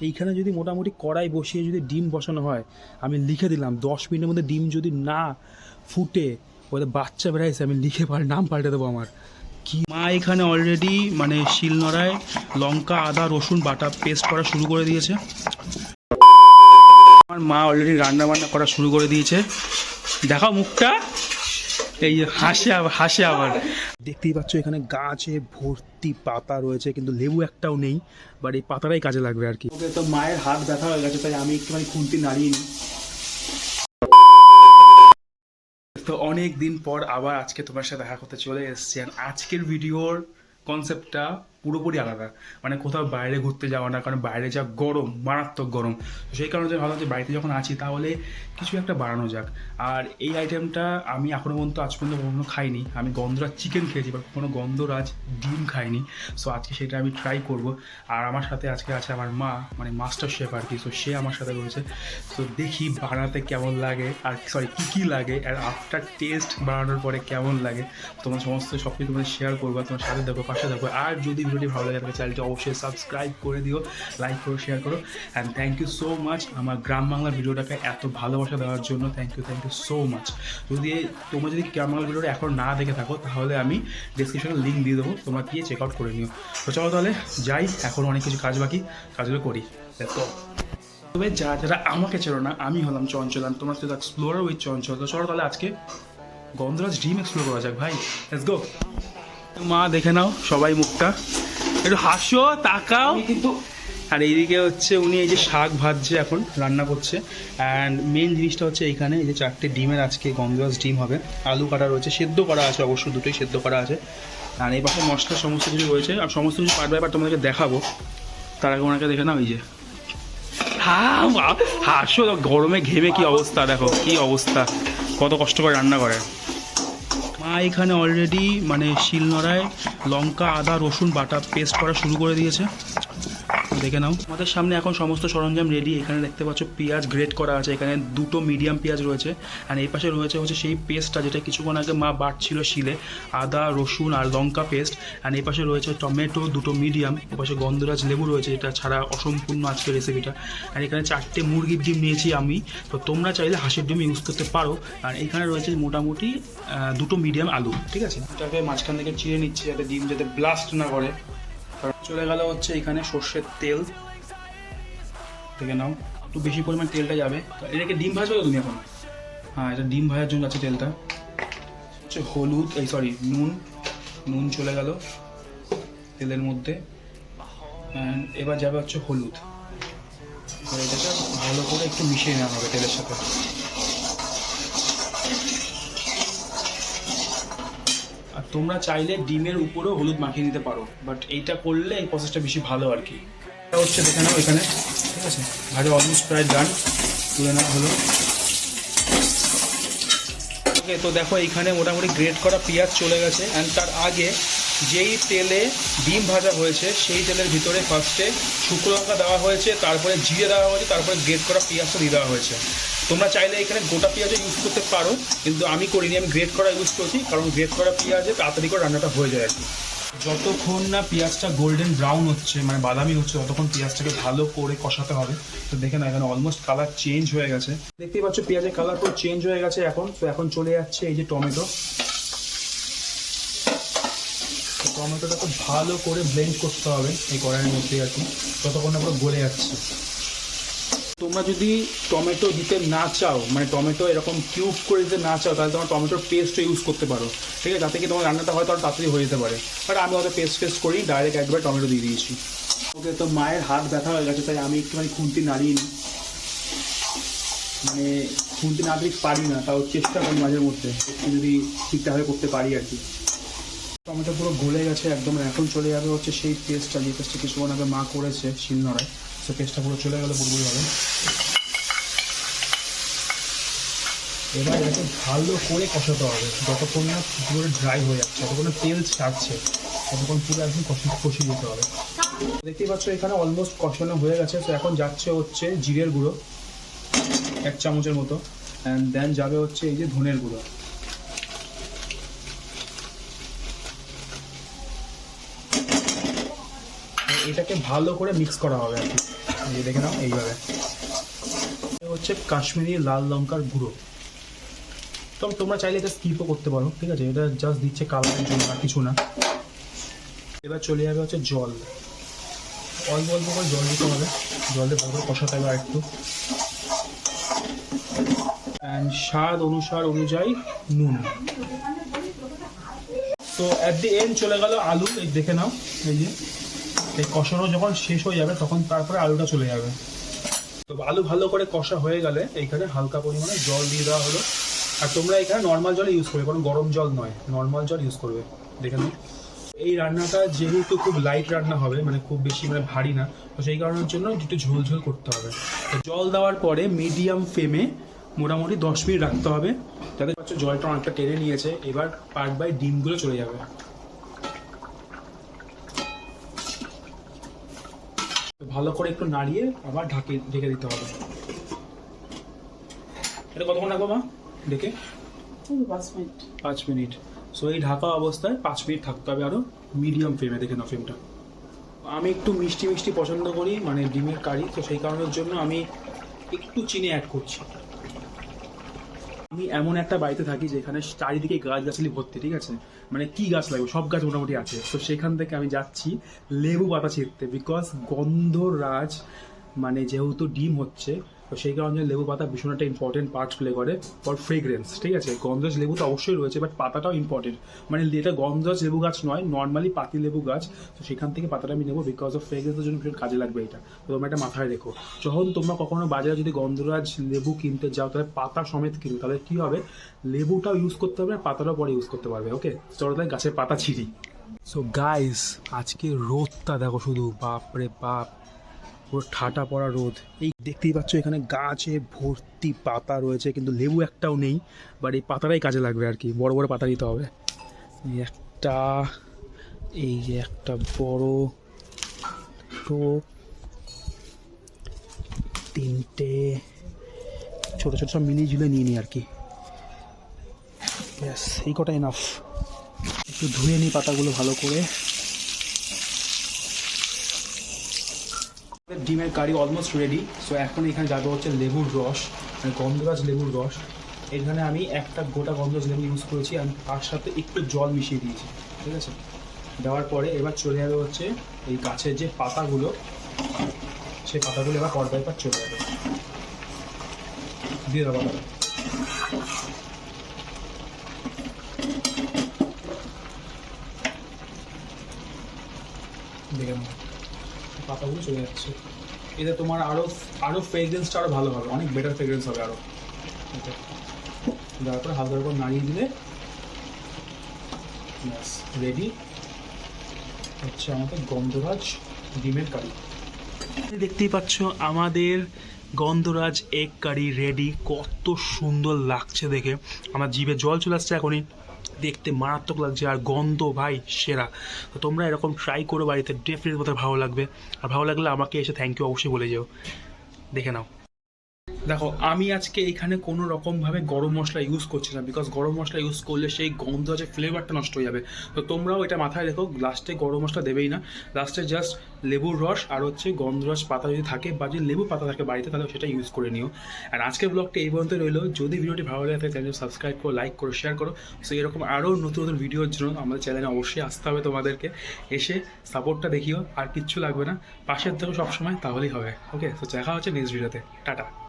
এইখানে যদি মোটামুটি কড়াই বসিয়ে যদি ডিম বসানো হয়, আমি লিখে দিলাম, দশ মিনিটের মধ্যে ডিম যদি না ফুটে, ওদের বাচ্চা বেড়াইছে আমি লিখে পাল, নাম পাল্টে দেবো আমার। কি মা এখানে অলরেডি মানে শিলনোড়ায় লঙ্কা, আদা, রসুন, বাটা পেস্ট করা শুরু করে দিয়েছে। আমার মা অলরেডি রান্না বান্না করা শুরু করে দিয়েছে। দেখাও মুখটা। এই হাসে হাসে আবার। দেখতেই পাচ্ছ, এখানে গাছে ভর্তি পাতা রয়েছে, কিন্তু লেবু একটাও নেই বাট এই পাতাটাই কাজে লাগবে আর কি। তো মায়ের হাত ব্যথা হয়ে গেছে, তাই আমি একটুখানি খুন্তি নাড়িয়ে নিই। তো অনেক দিন পর আবার আজকে তোমার সাথে দেখা করতে চলে এসেছি, আর আজকের ভিডিওর কনসেপ্টটা পুরোপুরি আলাদা। মানে কোথাও বাইরে ঘুরতে যাওয়া না, কারণ বাইরে যা গরম, মারাত্মক গরম। তো সেই কারণে ভাবলাম যে বাড়িতে যখন আছি, তাহলে কিছু একটা বাড়ানো যাক। আর এই আইটেমটা আমি এখনও পর্যন্ত আজ পর্যন্ত কখনো খাইনি। আমি গন্ধরাজ চিকেন খেয়েছি বা কোনো গন্ধরাজ ডিম খাইনি। সো আজকে সেটা আমি ট্রাই করব। আর আমার সাথে আজকে আছে আমার মা মানে মাস্টার শেফ আর কি। সো সে আমার সাথে রয়েছে। তো দেখি বানাতে কেমন লাগে, আর সরি কী কী লাগে আর আফটার টেস্ট বানানোর পরে কেমন লাগে। তোমার সমস্ত সব কিছু তোমাদের শেয়ার করব, তোমার সাথে দেখো পাশে দেখো আর যদি ভিডিওটি ভালো লাগে চ্যানেলটি অবশ্যই সাবস্ক্রাইব করে দিও লাইক করো শেয়ার করো and thank you so much আমার গ্রাম বাংলার ভিডিওটাকে এত ভালোবাসা দেওয়ার জন্য thank you thank you so much যদি তোমরা যদি গ্রাম বাংলার ভিডিওটা এখন না দেখে থাকো, তাহলে আমি ডিসক্রিপশনে লিঙ্ক দিয়ে দেবো, তোমরা গিয়ে চেক আউট করে নিও। তো চলো তাহলে যাই, এখন অনেক কিছু কাজ বাকি, কাজগুলো করি। তো তবে যারা যারা আমাকে চেনো না, আমি হলাম চঞ্চল আর তোমরা শুধু এক্সপ্লোরার উইথ চঞ্চল। তো চলো তাহলে আজকে গন্ধরাজ ড্রিম এক্সপ্লোর করা যাক, ভাই। লেটস গো মা, দেখে নাও, সবাই মুখটা। একটু হাসো তাকাও। কিন্তু আর এইদিকে হচ্ছে উনি এই যে শাক ভাজছে এখন রান্না করছে। অ্যান্ড মেন জিনিসটা হচ্ছে এইখানে এই যে চারটে ডিমের আজকে গন্ধরাজ ডিম হবে। আলু কাটা রয়েছে সেদ্ধ করা আছে অবশ্য দুটোই সেদ্ধ করা আছে। আর এই পাশে মশলা সমস্ত কিছু রয়েছে। আর সমস্ত কিছু পার্ট বাই পার্ট তোমাদেরকে দেখাবো। তার আগে ওনাকে দেখে নাও এই যে। হা বা- হাসো গরমে ঘেমে কি অবস্থা দেখো কি অবস্থা। কত কষ্ট করে রান্না করে। এখানে অলরেডি মানে শিলনোড়ায় লঙ্কা আদা রসুন বাটা পেস্ট করা শুরু করে দিয়েছে। দেখে নাও। আমাদের সামনে এখন সমস্ত সরঞ্জাম রেডি এখানে দেখতে পাচ্ছ পেঁয়াজ গ্রেট করা আছে। এখানে দুটো মিডিয়াম পেঁয়াজ রয়েছে। আর এই পাশে রয়েছে হচ্ছে সেই পেস্টটা যেটা কিছুক্ষণ আগে মা বাটছিল শিলে। আদা, রসুন আর লঙ্কা পেস্ট আর এই পাশে রয়েছে টমেটো দুটো মিডিয়াম এ পাশে গন্ধরাজ লেবু রয়েছে, এটা ছাড়া অসম্পূর্ণ আজকে রেসিপিটা আর এখানে চারটে মুরগির ডিম নিয়েছি আমি। তো তোমরা চাইলে হাঁসের ডিম ইউজ করতে পারো। আর এখানে রয়েছে মোটামুটি দুটো মিডিয়াম আলু। ঠিক আছে? এটাকে মাঝখান থেকে চিড়ে নিচ্ছি যাতে ডিম যাতে ব্লাস্ট না করে। চলে গেল হচ্ছে এখানে সর্ষের তেল। দেখে নাও, একটু বেশি পরিমাণ তেলটা যাবে। এটাকে ডিম ভাজবে তো তুমি এখন? হ্যাঁ এটা ডিম ভাজার জন্য আছে তেলটা। হচ্ছে হলুদ, এই সরি নুন। নুন চলে গেল তেলের মধ্যে। এবার যাবে হচ্ছে হলুদ। এটাকে ভালো করে একটু মিশিয়ে নেওয়া হবে তেলের সাথে। তোমরা চাইলে ডিমের উপরেও হলুদ মাখিয়ে নিতে পারো বাট এইটা করলে এই প্রসেসটা বেশি ভালো আর কি। হচ্ছে, দেখে নাও এখানে, ঠিক আছে? ভাজা অলমোস্ট প্রায় ডান তুলে নেওয়া হলো ওকে, তো দেখো, এইখানে মোটামুটি গ্রেট করা পেঁয়াজ চলে গেছে অ্যান্ড তার আগে যেই তেলে ডিম ভাজা হয়েছে, সেই তেলের ভিতরে ফার্স্টে শুকনো লঙ্কা দেওয়া হয়েছে, তারপরে জিরে দেওয়া হয়েছে, তারপরে গ্রেট করা পেঁয়াজটা দিয়ে দেওয়া হয়েছে। তোমরা চাইলে এখানে গোটা পেঁয়াজও ইউজ করতে পারো, কিন্তু আমি করিনি, আমি গ্রেট করা ইউজ করছি, কারণ গ্রেট করা পেঁয়াজে তাড়াতাড়ি করে রান্নাটা হয়ে যায় আর কি। যতক্ষণ না পেঁয়াজটা গোল্ডেন ব্রাউন হচ্ছে মানে বাদামি হচ্ছে, ততক্ষণ পেঁয়াজটাকে ভালো করে কষাতে হবে। তো দেখে না এখানে অলমোস্ট কালার চেঞ্জ হয়ে গেছে। দেখতেই পাচ্ছ, পেঁয়াজের কালার পুরো চেঞ্জ হয়ে গেছে এখন। তো এখন চলে যাচ্ছে এই যে টমেটো। টমেটোটা খুব ভালো করে ব্লেন্ড করতে হবে এই কড়াইয়ের মধ্যে আর কি ততক্ষণ না পুরো গলে যাচ্ছে। তোমরা যদি টমেটো দিতে না চাও মানে টমেটো এরকম কিউব করে দিতে না চাও, তাহলে তোমার টমেটোর পেস্টও ইউজ করতে পারো। ঠিক আছে? যাতে কি তোমার রান্নাটা হয়তো আরও তাড়াতাড়ি হয়ে যেতে পারে। বাট আমি হয়তো পেস্ট ফেস্ট করি ডাইরেক্ট একবার টমেটো দিয়ে দিয়েছি। ওকে, তো মায়ের হাত ব্যথা হয়ে গেছে, তাই আমি একটুখানি খুন্তি নাড়িয়ে নিই। মানে খুন্তি না দিতে পারি না, তাও চেষ্টা করি মাঝের মধ্যে, একটু যদি ঠিকঠাকভাবে করতে পারি আর কি। টমেটো পুরো গলে গেছে, একদম এখন চলে যাবে হচ্ছে সেই পেস্টটা যে পেস্টটা কিছুক্ষণ আগে মা করেছে শিলনোড়ায়। সে পেস্টটা পুরো চলে গেলে পুরোপুরিভাবে এবার এটাকে ভালো করে কষাতে হবে। যতক্ষণ না পুরো ড্রাই হয়ে যাচ্ছে, যতক্ষণ তেল ছাড়ছে, ততক্ষণ পুরো একদম কষি কষিয়ে দিতে হবে। দেখতেই পাচ্ছ এখানে অলমোস্ট কষানো হয়ে গেছে। তো এখন যাচ্ছে হচ্ছে জিরের গুঁড়ো, এক চামচের মতো। অ্যান্ড দেন যাবে হচ্ছে এই যে ধনের গুঁড়ো। এটাকে ভালো করে মিক্স করা হবে আর কি। দেখে নাও, এইভাবে। হচ্ছে কাশ্মীরি লাল লঙ্কার গুঁড়ো। তো তোমরা চাইলে এটা স্কিপও করতে পারো, ঠিক আছে? এটা জাস্ট দিচ্ছে কালারের জন্য আর কিছু না। এবার চলে যাবে হচ্ছে জল। অল্প অল্প করে জল দিতে হবে। জল ভালো করে কষাতে হবে আর একটু অ্যান্ড স্বাদ অনুসার অনুযায়ী নুন। তো অ্যাট দি এন্ড চলে গেল আলু, এই দেখে নাও, এই যে। এই কষানো যখন শেষ হয়ে যাবে, তখন তারপরে আলুটা চলে যাবে। তো আলু ভালো করে কষা হয়ে গেলে এইখানে হালকা পরিমাণে জল দিয়ে দেওয়া হলো। আর তোমরা এখানে নর্মাল জল ইউজ করবে কারণ গরম জল নয় নর্মাল জল ইউজ করবে। দেখে নাও। এই রান্নাটা যেহেতু খুব লাইট রান্না হবে মানে খুব বেশি মানে ভারী না, তো সেই কারণের জন্য একটু ঝোল ঝোল করতে হবে। তো জল দেওয়ার পরে মিডিয়াম ফ্লেমে মোটামুটি দশ মিনিট রাখতে হবে। যাতে জলটা অনেকটা টেনে নিয়েছে। এবার পার্ট বাই ডিমগুলো চলে যাবে। ভালো করে একটু নাড়িয়ে আবার ঢাকে ঢেকে দিতে হবে। এটা কতক্ষণ রাখব মা? ডেকে পাঁচ মিনিট। পাঁচ মিনিট। সো এই ঢাকা অবস্থায় পাঁচ মিনিট থাকতে হবে আরও মিডিয়াম ফ্লেমে দেখে নাও ফ্লেমটা আমি একটু মিষ্টি মিষ্টি পছন্দ করি মানে ডিমের কারি তো সেই কারণের জন্য আমি একটু চিনি অ্যাড করছি। আমি এমন একটা বাড়িতে থাকি যেখানে চারিদিকে গাছ গাছালি ভর্তি, ঠিক আছে? মানে কি গাছ লাগবে? সব গাছ মোটামুটি আছে। তো সেখান থেকে আমি যাচ্ছি লেবু পাতা ছিঁড়তে বিকজ গন্ধরাজ মানে যেহেতু ডিম হচ্ছে তো সেই কারণে লেবু পাতা ভীষণ একটা ইম্পর্টেন্ট পার্ট প্লে করে ফর ফ্রেগ্রেন্স ঠিক আছে? গন্ধরাজ লেবু তো অবশ্যই রয়েছে বাট পাতাটাও ইম্পর্টেন্ট মানে এটা গন্ধরাজ লেবু গাছ নয় নর্মালি পাতি লেবু গাছ। তো সেখান থেকে পাতাটা আমি নেব বিকজ অফ ফ্রেগ্রেন্সের জন্য ভীষণ কাজে লাগবে এটা। তো তোমরা এটা মাথায় রেখো। যখন তোমরা কখনো বাজারে যদি গন্ধরাজ লেবু কিনতে যাও, তাহলে পাতা সমেত কিনো। তাহলে কী হবে? লেবুটাও ইউজ করতে হবে, আর পাতাটাও পরে ইউজ করতে পারবে ওকে চলো তাহলে গাছের পাতা ছিঁড়ি। সো গাইস আজকে রোদটা দেখো শুধু বাপ রে বাপ। পুরো ঠাটা পড়া রোদ। এই দেখতেই পাচ্ছ এখানে গাছে ভর্তি পাতা রয়েছে, কিন্তু লেবু একটাও নেই বাট এই পাতাটাই কাজে লাগবে আর কি, বড় বড় পাতা দিতে হবে। একটা, এই যে একটা বড় তিনটে, ছোট ছোট সব মিলিয়ে ঝুলে নিয়ে নিই আর কি। ব্যাস, এই কটা এনাফ একটু ধুয়ে নিই পাতাগুলো ভালো করে। ডিমের কারি অলমোস্ট রেডি সো এখন এখানে যাবে হচ্ছে লেবুর রস মানে গন্ধরাজ লেবুর রস এখানে আমি একটা গোটা গন্ধরাজ লেবু ইউজ করেছি আমি তার সাথে একটু জল মিশিয়ে দিয়েছি, ঠিক আছে দেওয়ার পরে এবার চলে যাবে হচ্ছে এই গাছের যে পাতাগুলো, সেই পাতাগুলো এবার পর্দায় পর চলে যাবে দিয়ে পাতাটা। দেখে। পাতাগুলো চলে যাচ্ছে। এতে তোমার আরও আরও ফ্রেগরেন্সটা আরও ভালো হবে, অনেক বেটার ফ্রেগরেন্স হবে আরও দেওয়ার পরে হালকার উপর নাড়িয়ে দিলে। ব্যাস রেডি হচ্ছে আমাদের গন্ধরাজ ডিমের কারি। দেখতেই পাচ্ছ আমাদের গন্ধরাজ এগ কারি রেডি কত সুন্দর লাগছে দেখে। আমার জিভে জল চলে আসছে এখনই। দেখতে মারাত্মক লাগছে আর গন্ধ ভাই সেরা। তো তোমরা এরকম ট্রাই করো বাড়িতে ডেফিনেট বোধহয় ভালো লাগবে। আর ভালো লাগলে আমাকে এসে থ্যাংক ইউ অবশ্যই বলে যেও। দেখে নাও। দেখো, আমি আজকে এখানে কোনো রকমভাবে গরম মশলা ইউজ করছি না বিকজ গরম মশলা ইউজ করলে সেই গন্ধ আছে ফ্লেভারটা নষ্ট হয়ে যাবে। তো তোমরাও এটা মাথায় রেখো লাস্টে গরম মশলা দেবেই না। লাস্টে জাস্ট লেবুর রস আর হচ্ছে গন্ধরস পাতা যদি থাকে বা যদি লেবু পাতা থাকে বাড়িতে, তাহলে সেটা ইউজ করে নিও। আর আজকের ব্লগটা এই পর্যন্ত রইল। যদি ভিডিওটি ভালো লাগে, তাহলে চ্যানেল সাবস্ক্রাইব করো লাইক করো শেয়ার করো। সো এরকম আরও নতুন নতুন ভিডিওর জন্য আমাদের চ্যানেলে অবশ্যই আসতে হবে তোমাদেরকে। এসে সাপোর্টটা দেখিও, আর কিচ্ছু লাগবে না। পাশের থেকেও সবসময়, তাহলেই হবে। ওকে তো দেখা হচ্ছে নেক্সট ভিডিওতে টাটা।